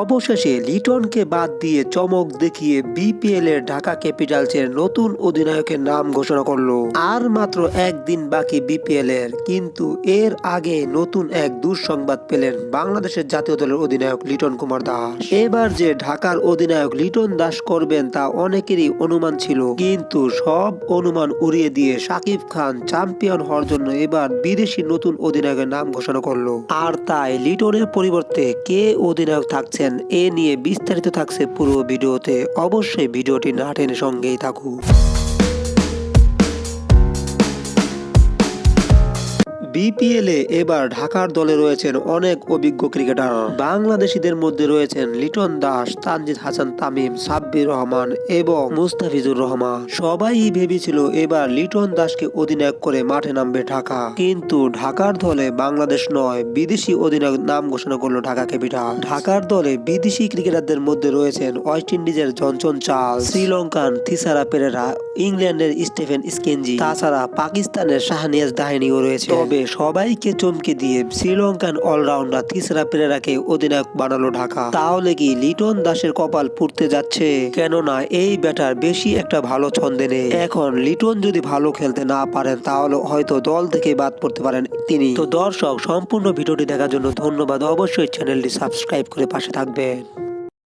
অবশেষে লিটনকে বাদ দিয়ে চমক দেখিয়ে বিপিএল এর ঢাকা ক্যাপিটালসের নতুন অধিনায়কের নাম ঘোষণা করল। আর মাত্র একদিন বাকি বিপিএল এর, কিন্তু এর আগে নতুন এক দুঃসংবাদ পেলেন বাংলাদেশের জাতীয় দলের অধিনায়ক লিটন কুমার দাস। এবার যে ঢাকার অধিনায়ক লিটন দাস করবেন তা অনেকেরই অনুমান ছিল, কিন্তু সব অনুমান উড়িয়ে দিয়ে সাকিব খান চ্যাম্পিয়ন হওয়ার জন্য এবার বিদেশি নতুন অধিনায়কের নাম ঘোষণা করল। আর তাই লিটনের পরিবর্তে কে অধিনায়ক থাকছেন এ নিয়ে বিস্তারিত থাকছে পুরো ভিডিওতে। অবশ্যই ভিডিওটি না টেনে সঙ্গেই থাকুক বিপিএল এ এবার ঢাকার দলে রয়েছেন অনেক অভিজ্ঞ ক্রিকেটার। বাংলাদেশিদের মধ্যে রয়েছেন লিটন দাস, তানজিদ হাসান, তামিম, সাব্বির রহমান এবং মুস্তাফিজুর রহমান। সবাই ভেবেছিল এবার লিটন দাসকে অধিনায়ক করে মাঠে নামবে ঢাকা। কিন্তু ঢাকার দলে বাংলাদেশ নয়, বিদেশি অধিনায়ক নাম ঘোষণা করল ঢাকা ক্যাপিটাল। ঢাকার দলে বিদেশি ক্রিকেটারদের মধ্যে রয়েছেন ওয়েস্ট ইন্ডিজের জনসন চার্লস, শ্রীলঙ্কান থিসারা পেরেরা, ইংল্যান্ডের স্টিফেন স্কেনজি তাছাড়া পাকিস্তানের শাহনিয়াজ দাহিনীও রয়েছে। তবে সবাইকে চমকে দিয়ে শ্রীলঙ্কান অলরাউন্ডার তিসরা পেরেরাকে অধিনায়ক বানালো ঢাকা। তাহলে কি লিটন দাসের কপাল পুড়তে যাচ্ছে? কেননা এই ব্যাটার বেশি একটা ভালো ছন্দে নেই। এখন লিটন যদি ভালো খেলতে না পারেন, তাহলে হয়তো দল থেকে বাদ পড়তে পারেন তিনি। তো দর্শক, সম্পূর্ণ ভিডিওটি দেখার জন্য ধন্যবাদ। অবশ্যই চ্যানেলটি সাবস্ক্রাইব করে পাশে থাকবেন।